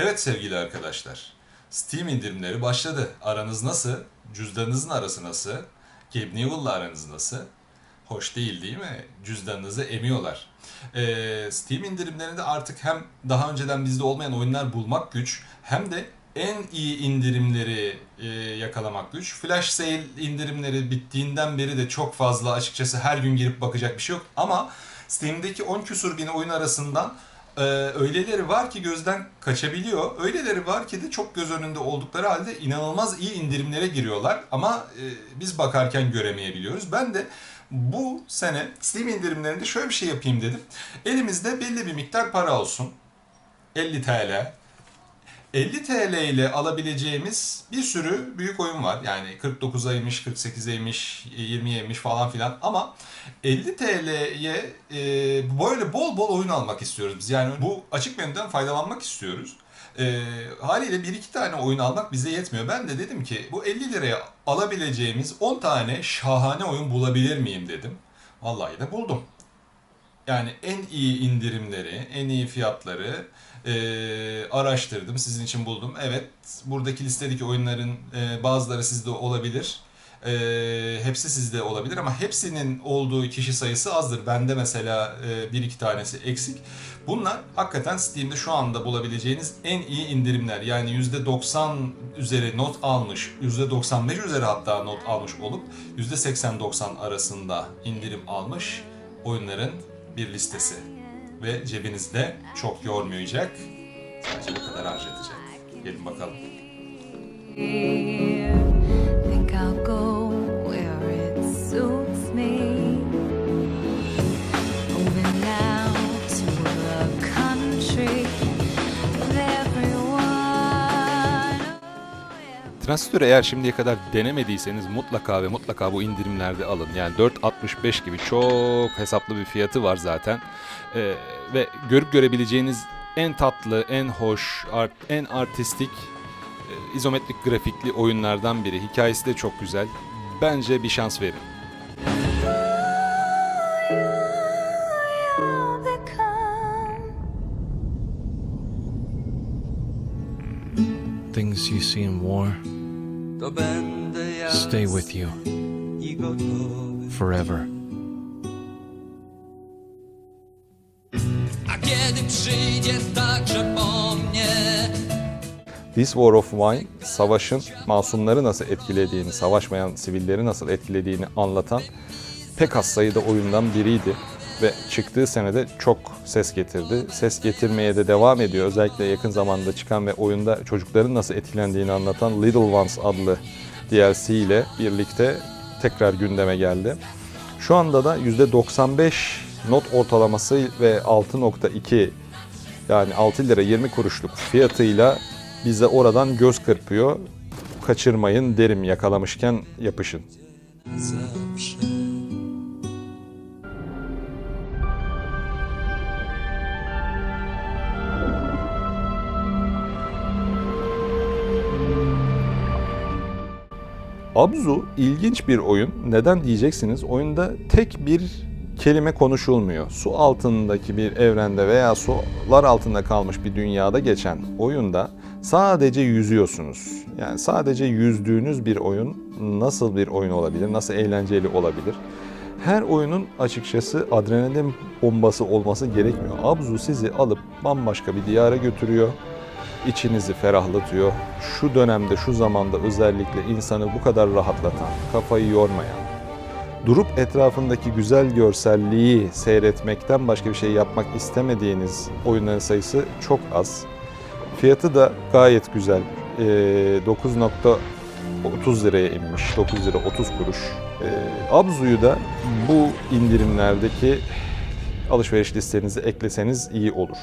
Evet sevgili arkadaşlar. Steam indirimleri başladı. Aranız nasıl? Cüzdanınızın arası nasıl? Gabe aranız nasıl? Hoş değil değil mi? Cüzdanınızı emiyorlar. Ee, Steam indirimlerinde artık hem daha önceden bizde olmayan oyunlar bulmak güç hem de en iyi indirimleri e, yakalamak güç. Flash sale indirimleri bittiğinden beri de çok fazla açıkçası her gün girip bakacak bir şey yok. Ama Steam'deki 10 küsur bin oyun arasından ee, öyleleri var ki gözden kaçabiliyor. Öyleleri var ki de çok göz önünde oldukları halde inanılmaz iyi indirimlere giriyorlar. Ama e, biz bakarken göremeyebiliyoruz. Ben de bu sene Steam indirimlerinde şöyle bir şey yapayım dedim. Elimizde belli bir miktar para olsun. 50 TL. 50 TL ile alabileceğimiz bir sürü büyük oyun var. Yani 49'aymış, 48'eymiş, 20'yeymiş falan filan. Ama 50 TL'ye e, böyle bol bol oyun almak istiyoruz biz. Yani bu açık menüden faydalanmak istiyoruz. E, haliyle bir iki tane oyun almak bize yetmiyor. Ben de dedim ki bu 50 liraya alabileceğimiz 10 tane şahane oyun bulabilir miyim dedim. Vallahi de buldum. Yani en iyi indirimleri, en iyi fiyatları e, araştırdım, sizin için buldum. Evet, buradaki listedeki oyunların e, bazıları sizde olabilir. E, hepsi sizde olabilir ama hepsinin olduğu kişi sayısı azdır. Bende mesela e, bir iki tanesi eksik. Bunlar hakikaten Steam'de şu anda bulabileceğiniz en iyi indirimler. Yani %90 üzeri not almış, %95 üzeri hatta not almış olup %80-90 arasında indirim almış oyunların bir listesi. Ve cebinizde çok yormayacak, sadece bu kadar harcatacak. Gelin bakalım. Transistörü eğer şimdiye kadar denemediyseniz mutlaka ve mutlaka bu indirimlerde alın. Yani 4.65 gibi çok hesaplı bir fiyatı var zaten. Ee, ve görüp görebileceğiniz en tatlı, en hoş, art, en artistik e, izometrik grafikli oyunlardan biri. Hikayesi de çok güzel. Bence bir şans verin. Things you see in war stay with you forever. This War of Wine, savaşın masumları nasıl etkilediğini, savaşmayan sivilleri nasıl etkilediğini anlatan pek az sayıda oyundan biriydi. Ve çıktığı senede çok ses getirdi. Ses getirmeye de devam ediyor. Özellikle yakın zamanda çıkan ve oyunda çocukların nasıl etkilendiğini anlatan Little Ones adlı DLC ile birlikte tekrar gündeme geldi. Şu anda da %95 not ortalaması ve 6.2 yani 6 lira 20 kuruşluk fiyatıyla bize oradan göz kırpıyor. Kaçırmayın derim yakalamışken yapışın. Abzu ilginç bir oyun. Neden diyeceksiniz? Oyunda tek bir kelime konuşulmuyor. Su altındaki bir evrende veya sular altında kalmış bir dünyada geçen oyunda sadece yüzüyorsunuz. Yani sadece yüzdüğünüz bir oyun nasıl bir oyun olabilir? Nasıl eğlenceli olabilir? Her oyunun açıkçası adrenalin bombası olması gerekmiyor. Abzu sizi alıp bambaşka bir diyara götürüyor içinizi ferahlatıyor. Şu dönemde, şu zamanda özellikle insanı bu kadar rahatlatan, kafayı yormayan, durup etrafındaki güzel görselliği seyretmekten başka bir şey yapmak istemediğiniz oyunların sayısı çok az. Fiyatı da gayet güzel. Ee, 9.30 liraya inmiş. 9 lira 30 kuruş. Ee, Abzu'yu da bu indirimlerdeki alışveriş listenize ekleseniz iyi olur.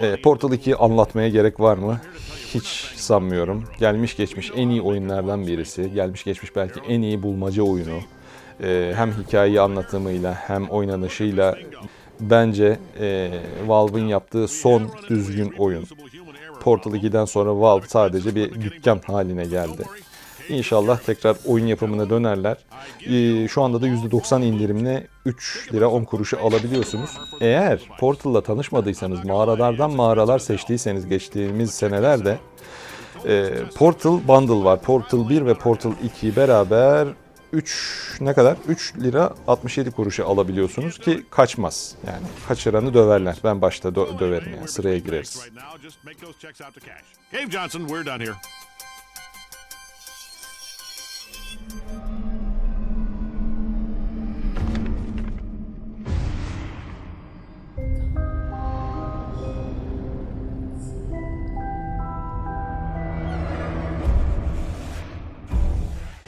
E, Portal 2'yi anlatmaya gerek var mı? Hiç sanmıyorum. Gelmiş geçmiş en iyi oyunlardan birisi. Gelmiş geçmiş belki en iyi bulmaca oyunu. E, hem hikayeyi anlatımıyla hem oynanışıyla bence e, Valve'ın yaptığı son düzgün oyun. Portal 2'den sonra Valve sadece bir dükkan haline geldi. İnşallah tekrar oyun yapımına dönerler. Ee, şu anda da %90 indirimle 3 lira 10 kuruşu alabiliyorsunuz. Eğer Portal'la tanışmadıysanız, mağaralardan mağaralar seçtiyseniz geçtiğimiz senelerde e, Portal Bundle var. Portal 1 ve Portal 2 beraber 3 ne kadar? 3 lira 67 kuruşa alabiliyorsunuz ki kaçmaz. Yani kaçıranı döverler. Ben başta dö- döverim yani sıraya gireriz.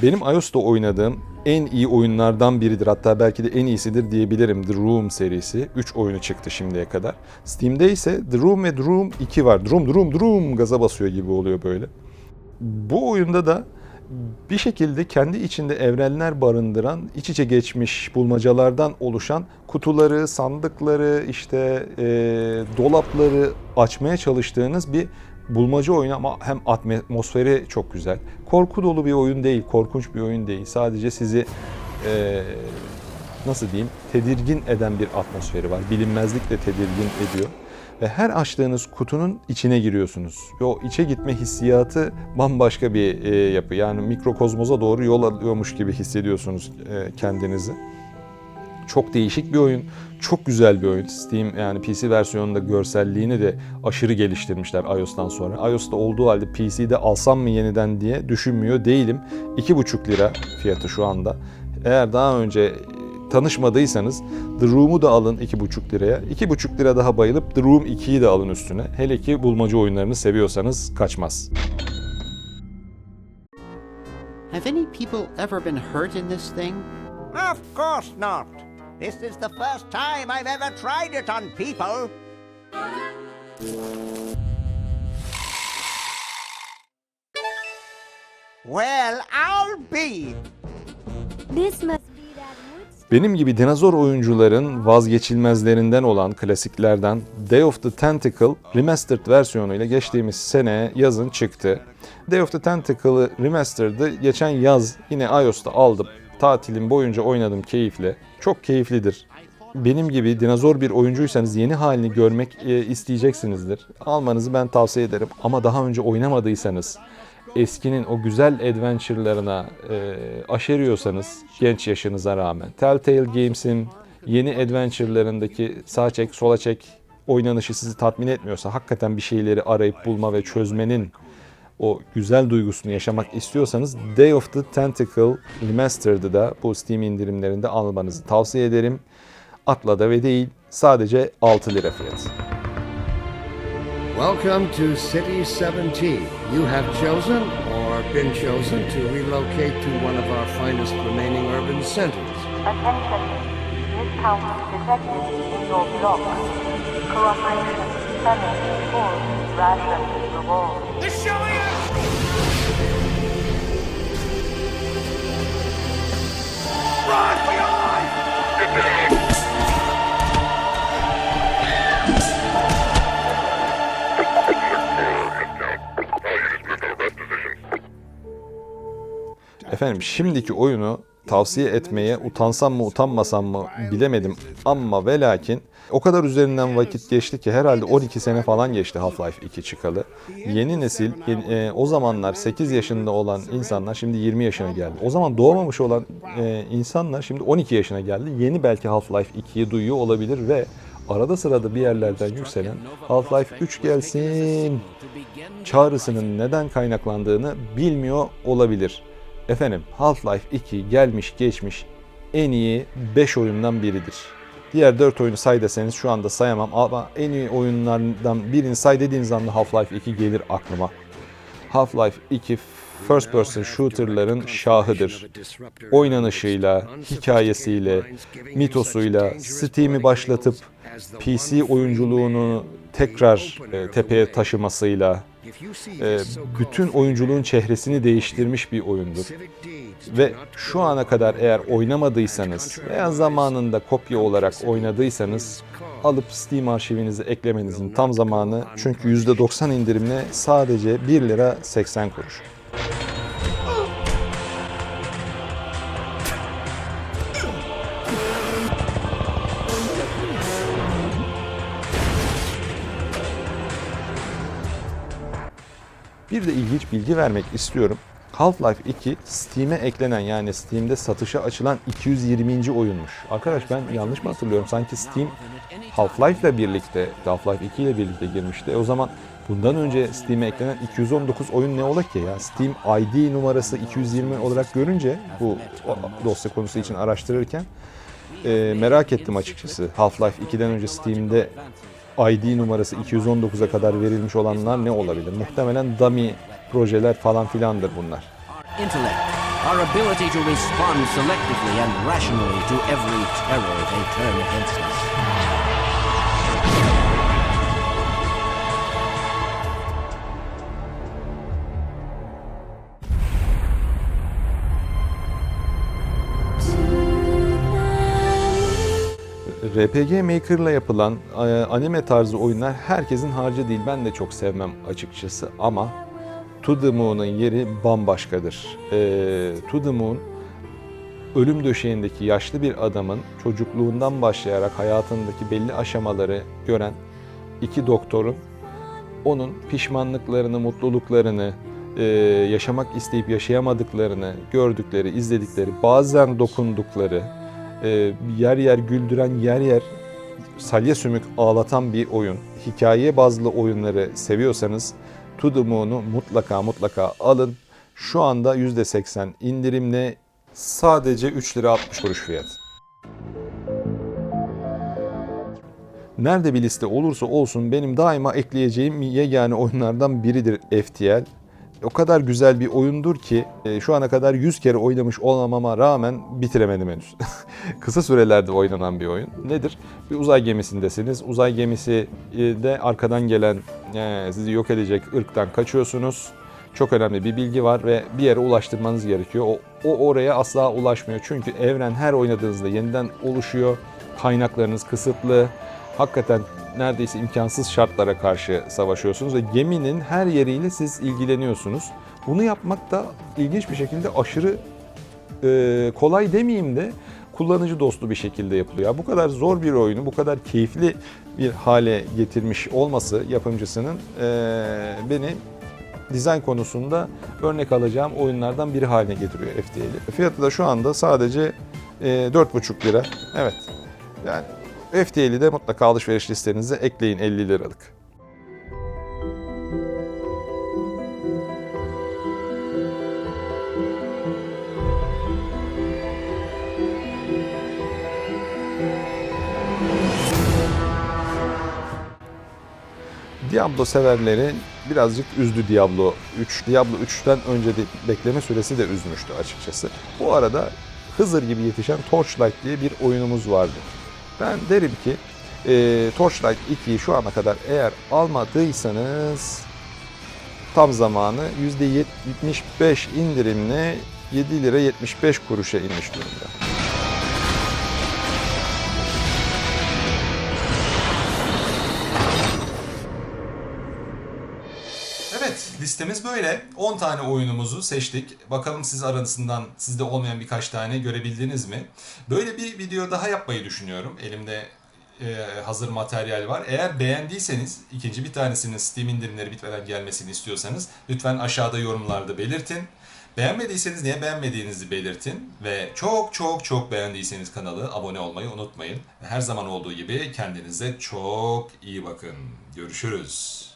Benim iOS'ta oynadığım en iyi oyunlardan biridir. Hatta belki de en iyisidir diyebilirim. The Room serisi. 3 oyunu çıktı şimdiye kadar. Steam'de ise The Room ve The Room 2 var. The Room, The Room, The Room gaza basıyor gibi oluyor böyle. Bu oyunda da bir şekilde kendi içinde evrenler barındıran, iç içe geçmiş bulmacalardan oluşan kutuları, sandıkları, işte e, dolapları açmaya çalıştığınız bir bulmaca oyunu ama hem atmosferi çok güzel. Korku dolu bir oyun değil, korkunç bir oyun değil. Sadece sizi e, nasıl diyeyim tedirgin eden bir atmosferi var. Bilinmezlik de tedirgin ediyor. Ve her açtığınız kutunun içine giriyorsunuz. Ve o içe gitme hissiyatı bambaşka bir e, yapı. Yani mikrokozmoza doğru yol alıyormuş gibi hissediyorsunuz e, kendinizi. Çok değişik bir oyun. Çok güzel bir oyun. Steam yani PC versiyonunda görselliğini de aşırı geliştirmişler iOS'tan sonra. iOS'ta olduğu halde PC'de alsam mı yeniden diye düşünmüyor değilim. 2,5 lira fiyatı şu anda. Eğer daha önce tanışmadıysanız The Room'u da alın 2,5 liraya. 2,5 lira daha bayılıp The Room 2'yi de alın üstüne. Hele ki bulmaca oyunlarını seviyorsanız kaçmaz. Have any people ever been hurt in this thing? Of course not. This is the first time I've ever tried it on people. Well, I'll be. This must be that wood Benim gibi dinozor oyuncuların vazgeçilmezlerinden olan klasiklerden Day of the Tentacle Remastered versiyonuyla geçtiğimiz sene yazın çıktı. Day of the Tentacle'ı Remastered'ı geçen yaz yine iOS'ta aldım. Tatilim boyunca oynadım keyifle. Çok keyiflidir. Benim gibi dinozor bir oyuncuysanız yeni halini görmek e, isteyeceksinizdir. Almanızı ben tavsiye ederim. Ama daha önce oynamadıysanız eskinin o güzel adventure'larına e, aşeriyorsanız genç yaşınıza rağmen Telltale Games'in yeni adventure'larındaki sağ çek sola çek oynanışı sizi tatmin etmiyorsa hakikaten bir şeyleri arayıp bulma ve çözmenin o güzel duygusunu yaşamak istiyorsanız Day of the Tentacle Remastered'ı da bu Steam indirimlerinde almanızı tavsiye ederim. Atla da ve değil sadece 6 lira fiyatı. Welcome to City 17. You have chosen or been chosen to relocate to one of our finest remaining urban centers. Attention. This house is detected in your block. Cooperation. Efendim şimdiki oyunu tavsiye etmeye utansam mı utanmasam mı bilemedim ama ve lakin o kadar üzerinden vakit geçti ki herhalde 12 sene falan geçti Half-Life 2 çıkalı. Yeni nesil yeni- e, o zamanlar 8 yaşında olan insanlar şimdi 20 yaşına geldi. O zaman doğmamış olan e, insanlar şimdi 12 yaşına geldi. Yeni belki Half-Life 2'yi duyuyor olabilir ve arada sırada bir yerlerden yükselen Half-Life 3 gelsin çağrısının neden kaynaklandığını bilmiyor olabilir. Efendim Half-Life 2 gelmiş geçmiş en iyi 5 oyundan biridir. Diğer 4 oyunu say deseniz şu anda sayamam ama en iyi oyunlardan birini say dediğiniz anda Half-Life 2 gelir aklıma. Half-Life 2 first person shooter'ların şahıdır. Oynanışıyla, hikayesiyle, mitosuyla, Steam'i başlatıp PC oyunculuğunu tekrar e, tepeye taşımasıyla, e, bütün oyunculuğun çehresini değiştirmiş bir oyundur. Ve şu ana kadar eğer oynamadıysanız veya zamanında kopya olarak oynadıysanız alıp Steam arşivinize eklemenizin tam zamanı. Çünkü %90 indirimle sadece 1 lira 80 kuruş. Bir de ilginç bilgi vermek istiyorum. Half-Life 2 Steam'e eklenen yani Steam'de satışa açılan 220. oyunmuş. Arkadaş ben yanlış mı hatırlıyorum? Sanki Steam Half-Life ile birlikte, Half-Life 2 ile birlikte girmişti. O zaman bundan önce Steam'e eklenen 219 oyun ne ola ki ya? Steam ID numarası 220 olarak görünce bu dosya konusu için araştırırken e, merak ettim açıkçası. Half-Life 2'den önce Steam'de ID numarası 219'a kadar verilmiş olanlar ne olabilir? Muhtemelen dummy projeler falan filandır bunlar. Our. RPG Maker'la yapılan e, anime tarzı oyunlar herkesin harcı değil. Ben de çok sevmem açıkçası ama To The Moon'un yeri bambaşkadır. E, to The Moon ölüm döşeğindeki yaşlı bir adamın çocukluğundan başlayarak hayatındaki belli aşamaları gören iki doktorun onun pişmanlıklarını, mutluluklarını, e, yaşamak isteyip yaşayamadıklarını gördükleri, izledikleri, bazen dokundukları, e, yer yer güldüren, yer yer salya sümük ağlatan bir oyun. Hikaye bazlı oyunları seviyorsanız To The Moon'u mutlaka mutlaka alın. Şu anda %80 indirimle sadece 3 lira 60 kuruş fiyat. Nerede bir liste olursa olsun benim daima ekleyeceğim yegane oyunlardan biridir FTL. O kadar güzel bir oyundur ki e, şu ana kadar 100 kere oynamış olmama rağmen bitiremedim henüz. Kısa sürelerde oynanan bir oyun. Nedir? Bir uzay gemisindesiniz. Uzay gemisi e, de arkadan gelen e, sizi yok edecek ırktan kaçıyorsunuz. Çok önemli bir bilgi var ve bir yere ulaştırmanız gerekiyor. O, o oraya asla ulaşmıyor. Çünkü evren her oynadığınızda yeniden oluşuyor. Kaynaklarınız kısıtlı. Hakikaten neredeyse imkansız şartlara karşı savaşıyorsunuz ve geminin her yeriyle siz ilgileniyorsunuz. Bunu yapmak da ilginç bir şekilde aşırı e, kolay demeyeyim de kullanıcı dostu bir şekilde yapılıyor. Bu kadar zor bir oyunu bu kadar keyifli bir hale getirmiş olması yapımcısının e, beni dizayn konusunda örnek alacağım oyunlardan biri haline getiriyor FTL'i. Fiyatı da şu anda sadece e, 4,5 lira. Evet. Yani FTL'i de mutlaka alışveriş listenize ekleyin 50 liralık. Diablo severleri birazcık üzdü Diablo 3. Diablo 3'ten önce de bekleme süresi de üzmüştü açıkçası. Bu arada Hızır gibi yetişen Torchlight diye bir oyunumuz vardı. Ben derim ki e, Torchlight 2'yi şu ana kadar eğer almadıysanız tam zamanı %75 indirimle 7 lira 75 kuruşa inmiş durumda. Listemiz böyle. 10 tane oyunumuzu seçtik. Bakalım siz arasından sizde olmayan birkaç tane görebildiniz mi? Böyle bir video daha yapmayı düşünüyorum. Elimde e, hazır materyal var. Eğer beğendiyseniz, ikinci bir tanesinin Steam indirimleri bitmeden gelmesini istiyorsanız lütfen aşağıda yorumlarda belirtin. Beğenmediyseniz niye beğenmediğinizi belirtin ve çok çok çok beğendiyseniz kanalı abone olmayı unutmayın. Her zaman olduğu gibi kendinize çok iyi bakın. Görüşürüz.